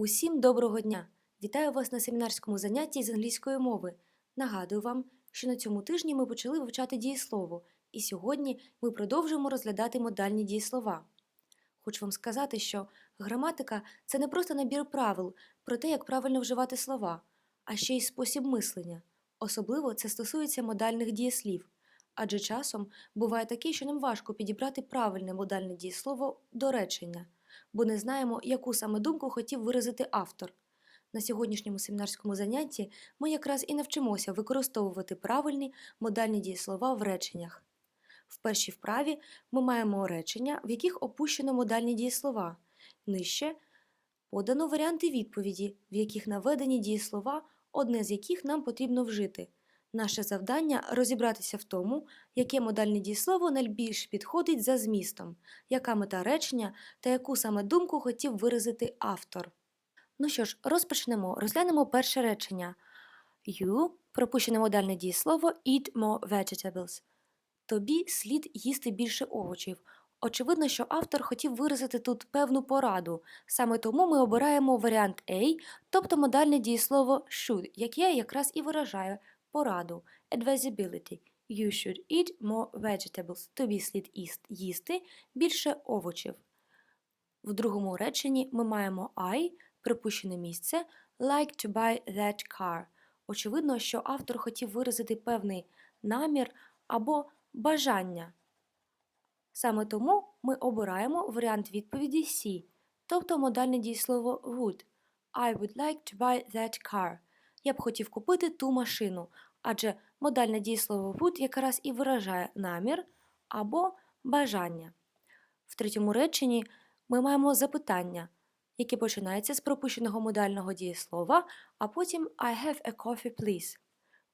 Усім доброго дня! Вітаю вас на семінарському занятті з англійської мови. Нагадую вам, що на цьому тижні ми почали вивчати дієслово, і сьогодні ми продовжуємо розглядати модальні дієслова. Хочу вам сказати, що граматика це не просто набір правил про те, як правильно вживати слова, а ще й спосіб мислення. Особливо це стосується модальних дієслів, адже часом буває таке, що нам важко підібрати правильне модальне дієслово до речення бо не знаємо, яку саме думку хотів виразити автор. На сьогоднішньому семінарському занятті ми якраз і навчимося використовувати правильні модальні дієслова в реченнях. В першій вправі ми маємо речення, в яких опущено модальні дієслова. Нижче подано варіанти відповіді, в яких наведені дієслова, одне з яких нам потрібно вжити. Наше завдання розібратися в тому, яке модальне дієслово найбільш підходить за змістом, яка мета речення та яку саме думку хотів виразити автор. Ну що ж, розпочнемо. Розглянемо перше речення. You пропущене модальне дієслово eat more vegetables. Тобі слід їсти більше овочів. Очевидно, що автор хотів виразити тут певну пораду. Саме тому ми обираємо варіант A, тобто модальне дієслово should, яке я якраз і виражаю пораду advisability. You should eat more vegetables. Тобі слід їсти більше овочів. В другому реченні ми маємо I, припущене місце, like to buy that car. Очевидно, що автор хотів виразити певний намір або бажання. Саме тому ми обираємо варіант відповіді C, тобто модальне дієслово would. I would like to buy that car. Я б хотів купити ту машину, адже модальне дієслово would якраз і виражає намір або бажання. В третьому реченні ми маємо запитання, яке починається з пропущеного модального дієслова, а потім I have a coffee, please.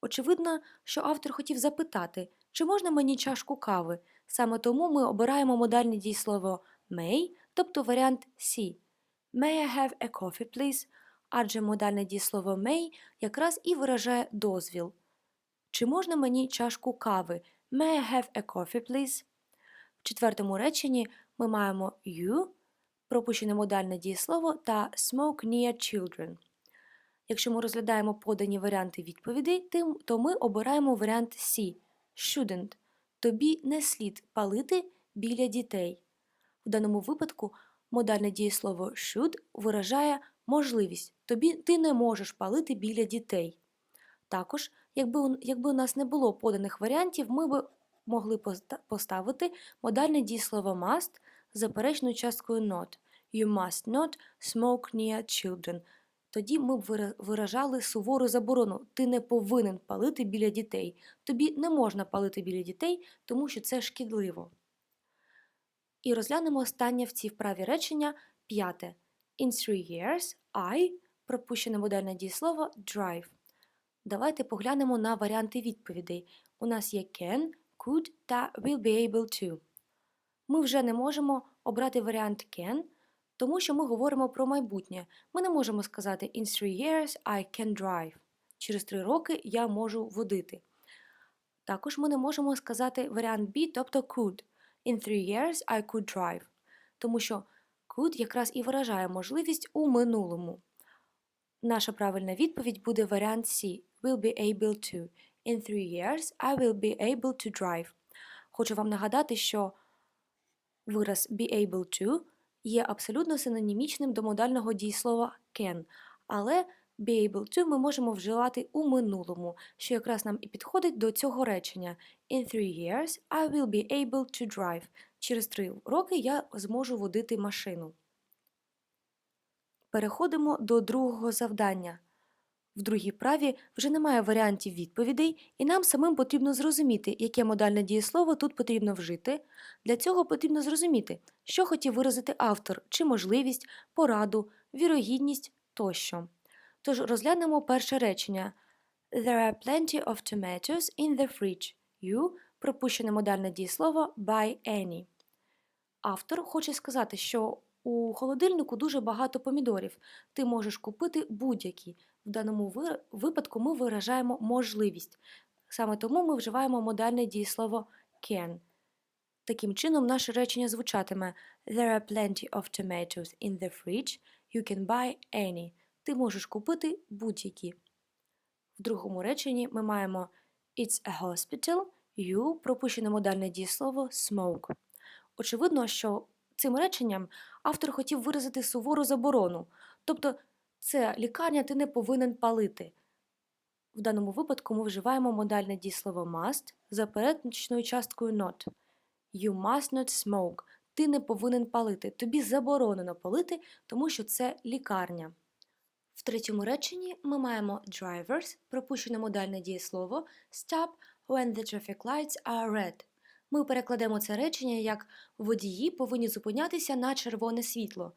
Очевидно, що автор хотів запитати, чи можна мені чашку кави. Саме тому ми обираємо модальне дієслово may, тобто варіант C. May I have a coffee, please? Адже модальне дієслово may якраз і виражає дозвіл. Чи можна мені чашку кави? May I have a coffee, please? В четвертому реченні ми маємо you, пропущене модальне дієслово та smoke near children. Якщо ми розглядаємо подані варіанти відповідей, то ми обираємо варіант C – shouldn't. Тобі не слід палити біля дітей. В даному випадку модальне дієслово should виражає можливість. Тобі ти не можеш палити біля дітей. Також, якби, якби у нас не було поданих варіантів, ми б могли поставити модальне дієслово must з заперечною часткою not. You must not smoke near children. Тоді ми б виражали сувору заборону. Ти не повинен палити біля дітей. Тобі не можна палити біля дітей, тому що це шкідливо. І розглянемо останнє в цій вправі речення п'яте. In three years I пропущене модальне дієслово drive. Давайте поглянемо на варіанти відповідей. У нас є can, could та will be able to. Ми вже не можемо обрати варіант can, тому що ми говоримо про майбутнє. Ми не можемо сказати in three years I can drive. Через три роки я можу водити. Також ми не можемо сказати варіант B, тобто could. In three years I could drive. Тому що could якраз і виражає можливість у минулому. Наша правильна відповідь буде варіант C will be able to. In three years I will be able to drive. Хочу вам нагадати, що вираз be able to є абсолютно синонімічним до модального дієслова can, але be able to ми можемо вживати у минулому, що якраз нам і підходить до цього речення. In three years I will be able to drive. Через три роки я зможу водити машину. Переходимо до другого завдання. В другій праві вже немає варіантів відповідей, і нам самим потрібно зрозуміти, яке модальне дієслово тут потрібно вжити. Для цього потрібно зрозуміти, що хотів виразити автор, чи можливість, пораду, вірогідність тощо. Тож розглянемо перше речення. There are plenty of tomatoes in the fridge. You пропущене модальне дієслово by any. Автор хоче сказати, що у холодильнику дуже багато помідорів. Ти можеш купити будь-які. В даному випадку ми виражаємо можливість. Саме тому ми вживаємо модальне дієслово can. Таким чином, наше речення звучатиме There are plenty of tomatoes in the fridge. You can buy any. Ти можеш купити будь-які. В другому реченні ми маємо It's a hospital. You пропущене модальне дієслово smoke. Очевидно, що цим реченням автор хотів виразити сувору заборону. Тобто, це лікарня ти не повинен палити. В даному випадку ми вживаємо модальне дієслово must за передничною часткою not. You must not smoke. Ти не повинен палити. Тобі заборонено палити, тому що це лікарня. В третьому реченні ми маємо drivers, пропущене модальне дієслово stop when the traffic lights are red. Ми перекладемо це речення як водії повинні зупинятися на червоне світло.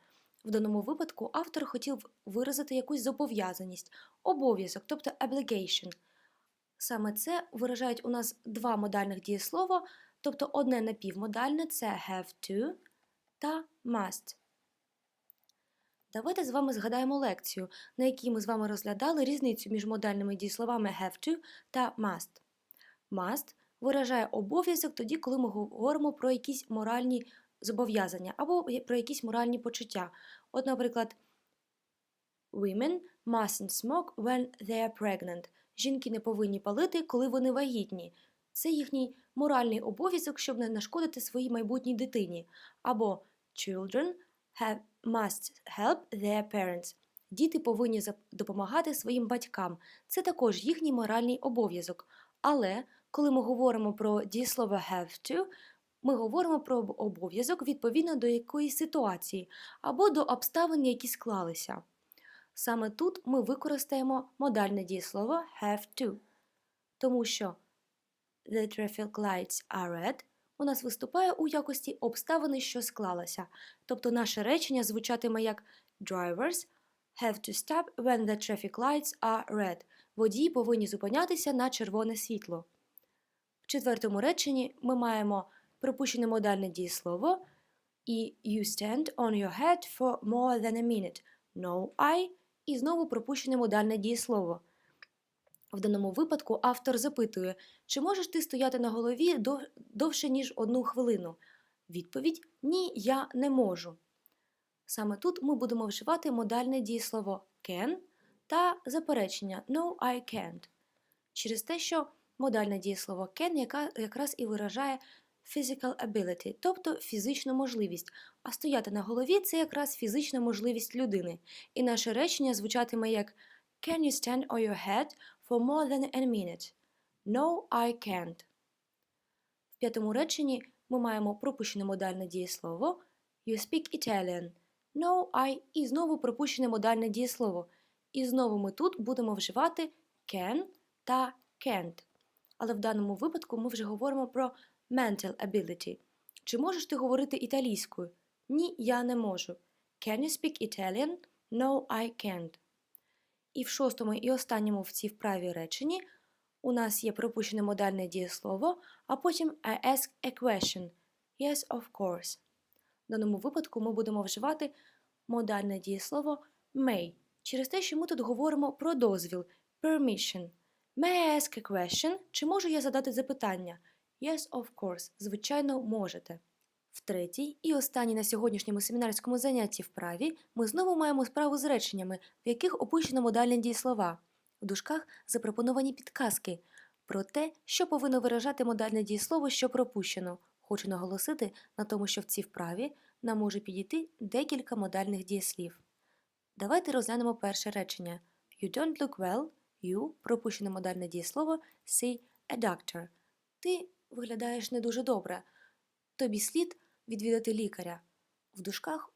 В даному випадку автор хотів виразити якусь зобов'язаність, обов'язок, тобто obligation. Саме це виражають у нас два модальних дієслова, тобто одне напівмодальне це have to та must. Давайте з вами згадаємо лекцію, на якій ми з вами розглядали різницю між модальними дієсловами have to та must. Must виражає обов'язок тоді, коли ми говоримо про якісь моральні зобов'язання або про якісь моральні почуття. От, наприклад, Women mustn't smoke when they are pregnant. Жінки не повинні палити, коли вони вагітні. Це їхній моральний обов'язок, щоб не нашкодити своїй майбутній дитині. Або Children have, must help their parents. Діти повинні допомагати своїм батькам. Це також їхній моральний обов'язок. Але коли ми говоримо про дієслово have to, ми говоримо про обов'язок відповідно до якоїсь ситуації або до обставин, які склалися. Саме тут ми використаємо модальне дієслово have to, тому що the traffic lights are red у нас виступає у якості обставини, що склалася. Тобто наше речення звучатиме як Drivers have to stop when the traffic lights are red. Водії повинні зупинятися на червоне світло. В четвертому реченні ми маємо пропущене модальне дієслово і you stand on your head for more than a minute. No, I і знову пропущене модальне дієслово. В даному випадку автор запитує, чи можеш ти стояти на голові довше, ніж одну хвилину? Відповідь Ні, я не можу. Саме тут ми будемо вживати модальне дієслово can та заперечення No, I can't. Через те, що модальне дієслово can яка якраз і виражає physical ability, тобто фізичну можливість. А стояти на голові це якраз фізична можливість людини. І наше речення звучатиме як Can you stand on your head for more than a minute? No, I can't. В п'ятому реченні ми маємо пропущене модальне дієслово You speak Italian. No, I і знову пропущене модальне дієслово. І знову ми тут будемо вживати can та can't. Але в даному випадку ми вже говоримо про mental ability. Чи можеш ти говорити італійською? Ні, я не можу. Can you speak Italian? No, I can't. І в шостому і останньому в цій вправі реченні у нас є пропущене модальне дієслово, а потім I ask a question. Yes, of course. В даному випадку ми будемо вживати модальне дієслово may, через те, що ми тут говоримо про дозвіл permission. May I ask a question? Чи можу я задати запитання? Yes, of course. Звичайно, можете. В третій і останній на сьогоднішньому семінарському занятті вправі ми знову маємо справу з реченнями, в яких опущено модальні дієслова. В дужках запропоновані підказки про те, що повинно виражати модальне дієслово, що пропущено. Хочу наголосити на тому, що в цій вправі нам може підійти декілька модальних дієслів. Давайте розглянемо перше речення. You don't look well, you пропущене модальне дієслово see a doctor. Ти виглядаєш не дуже добре. Тобі слід відвідати лікаря. В дужках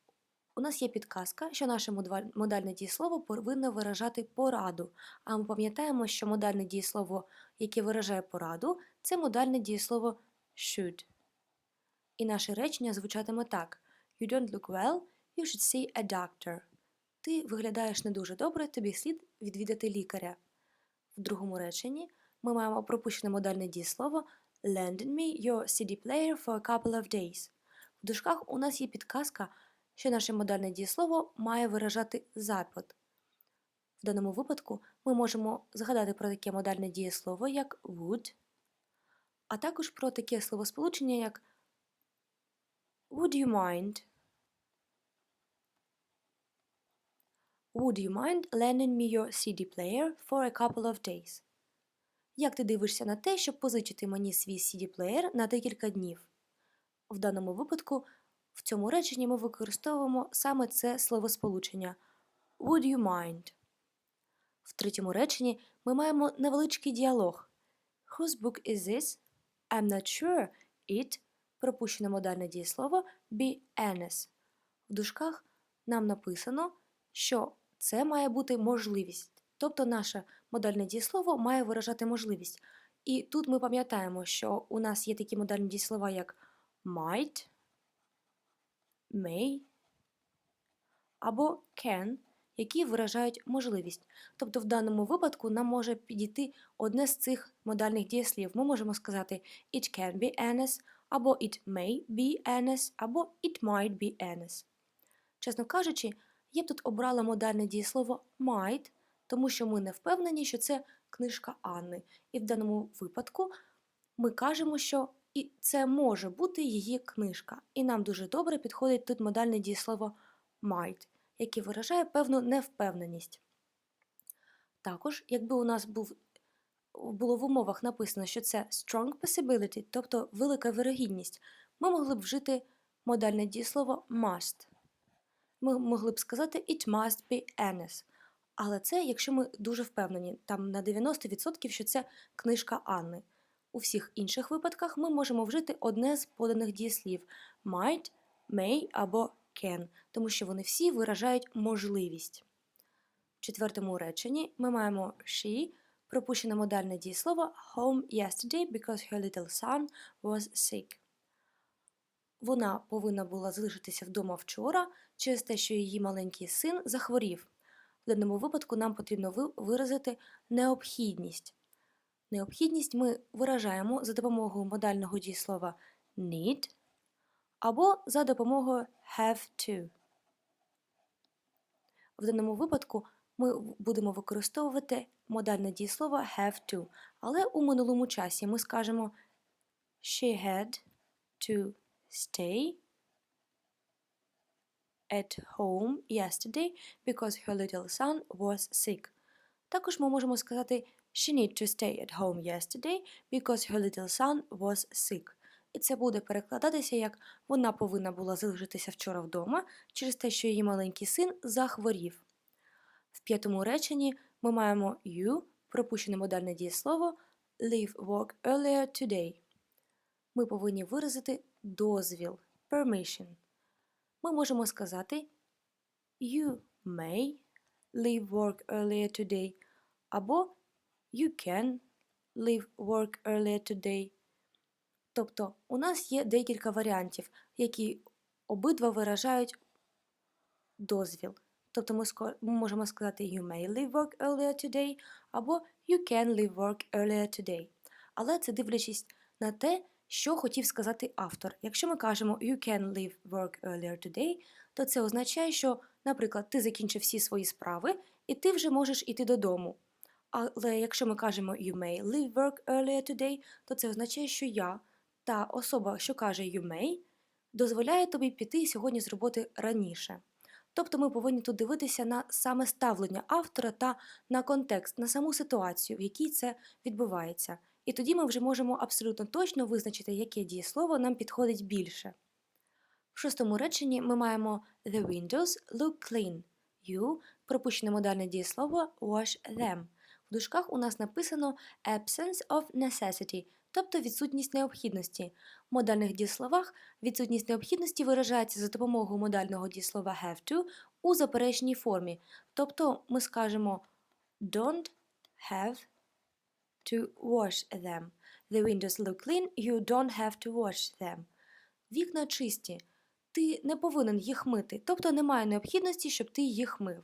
у нас є підказка, що наше модальне дієслово повинно виражати пораду. А ми пам'ятаємо, що модальне дієслово, яке виражає пораду, це модальне дієслово should. І наше речення звучатиме так: You don't look well, you should see a doctor. Ти виглядаєш не дуже добре, тобі слід відвідати лікаря. В другому реченні ми маємо пропущене модальне дієслово Lend me your CD player for a couple of days. В дужках у нас є підказка, що наше модальне дієслово має виражати запит. В даному випадку ми можемо згадати про таке модальне дієслово, як would, а також про таке словосполучення, як Would you mind? Would you mind lending me your CD player for a couple of days? Як ти дивишся на те, щоб позичити мені свій CD-плеєр на декілька днів? В даному випадку в цьому реченні ми використовуємо саме це словосполучення Would you mind? В третьому реченні ми маємо невеличкий діалог. Whose book is this? I'm not sure. It пропущено модальне дієслово be honest. В дужках нам написано, що це має бути можливість. Тобто наше модальне дієслово має виражати можливість. І тут ми пам'ятаємо, що у нас є такі модальні дієслова, як might, may або can, які виражають можливість. Тобто в даному випадку нам може підійти одне з цих модальних дієслів. Ми можемо сказати it can be honest, або it may be honest, або it might be honest. Чесно кажучи, я б тут обрала модальне дієслово might, тому що ми не впевнені, що це книжка Анни. І в даному випадку ми кажемо, що і це може бути її книжка. І нам дуже добре підходить тут модальне дієслово might, яке виражає певну невпевненість. Також, якби у нас був, було в умовах написано, що це strong possibility, тобто велика вирогідність, ми могли б вжити модальне дієслово must. Ми могли б сказати it must be honest. Але це, якщо ми дуже впевнені, там на 90%, що це книжка Анни. У всіх інших випадках ми можемо вжити одне з поданих дієслів might, may або can, тому що вони всі виражають можливість. В четвертому реченні ми маємо she, пропущене модальне дієслово home yesterday because her little son was sick. Вона повинна була залишитися вдома вчора через те, що її маленький син захворів. В даному випадку нам потрібно виразити необхідність. Необхідність ми виражаємо за допомогою модального дієслова need або за допомогою have to. В даному випадку ми будемо використовувати модальне дієслово have to, але у минулому часі ми скажемо she had to stay at home yesterday because her little son was sick. Також ми можемо сказати She need to stay at home yesterday because her little son was sick. І це буде перекладатися як вона повинна була залишитися вчора вдома через те, що її маленький син захворів. В п'ятому реченні ми маємо you, пропущене модальне дієслово leave work earlier today. Ми повинні виразити дозвіл permission. Ми можемо сказати You may leave work earlier today або You can leave work earlier today. Тобто у нас є декілька варіантів, які обидва виражають дозвіл. Тобто ми, можемо сказати You may leave work earlier today або You can leave work earlier today. Але це дивлячись на те, що хотів сказати автор. Якщо ми кажемо You can leave work earlier today, то це означає, що, наприклад, ти закінчив всі свої справи і ти вже можеш іти додому. Але якщо ми кажемо You may leave work earlier today, то це означає, що я, та особа, що каже You may, дозволяє тобі піти сьогодні з роботи раніше. Тобто ми повинні тут дивитися на саме ставлення автора та на контекст, на саму ситуацію, в якій це відбувається. І тоді ми вже можемо абсолютно точно визначити, яке дієслово нам підходить більше. В шостому реченні ми маємо The windows look clean. You пропущене модальне дієслово wash them. В дужках у нас написано absence of necessity, тобто відсутність необхідності. В модальних дієсловах відсутність необхідності виражається за допомогою модального дієслова have to у заперечній формі. Тобто ми скажемо don't have to wash them. The windows look clean, you don't have to wash them. Вікна чисті. Ти не повинен їх мити, тобто немає необхідності, щоб ти їх мив.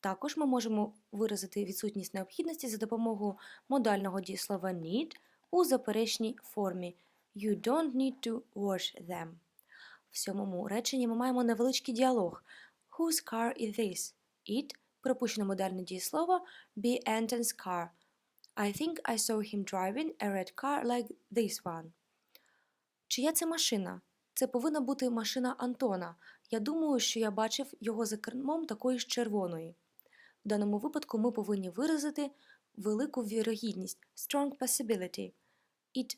Також ми можемо виразити відсутність необхідності за допомогою модального дієслова need у заперечній формі. You don't need to wash them. В сьомому реченні ми маємо невеличкий діалог. Whose car is this? It пропущено модальне дієслово be Anton's car. I think I saw him driving a red car like this one. Чия це машина? Це повинна бути машина Антона. Я думаю, що я бачив його за кермом такої ж червоної. В даному випадку ми повинні виразити велику вірогідність strong possibility. It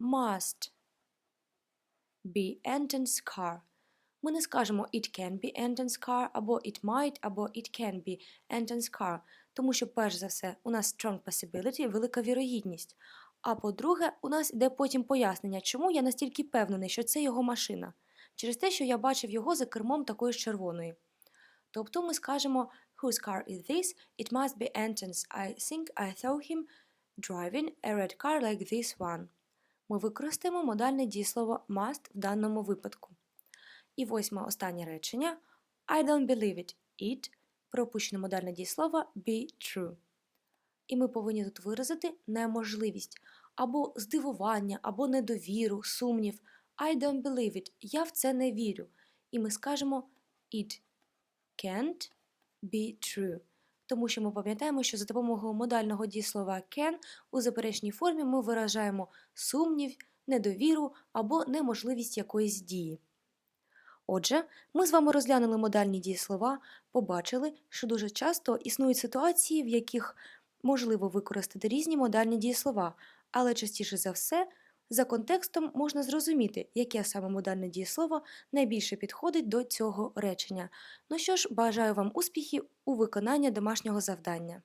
must be Anton's car. Ми не скажемо it can be Anton's car, або it might, або it can be Anton's car, тому що, перш за все, у нас strong possibility, велика вірогідність. А по-друге, у нас йде потім пояснення, чому я настільки певнений, що це його машина, через те, що я бачив його за кермом такої ж червоної. Тобто ми скажемо Whose car is this? It must be Anton's. I think I saw him driving a red car like this one. Ми використаємо модальне дієслово must в даному випадку. І восьме останнє речення I don't believe it. It пропущено модальне дієслово be true. І ми повинні тут виразити неможливість або здивування, або недовіру, сумнів. I don't believe it. Я в це не вірю. І ми скажемо it can't be true. Тому що ми пам'ятаємо, що за допомогою модального дієслова can у заперечній формі ми виражаємо сумнів, недовіру або неможливість якоїсь дії. Отже, ми з вами розглянули модальні дієслова, побачили, що дуже часто існують ситуації, в яких можливо використати різні модальні дієслова, але частіше за все, за контекстом можна зрозуміти, яке саме модальне дієслово найбільше підходить до цього речення. Ну що ж, бажаю вам успіхів у виконанні домашнього завдання.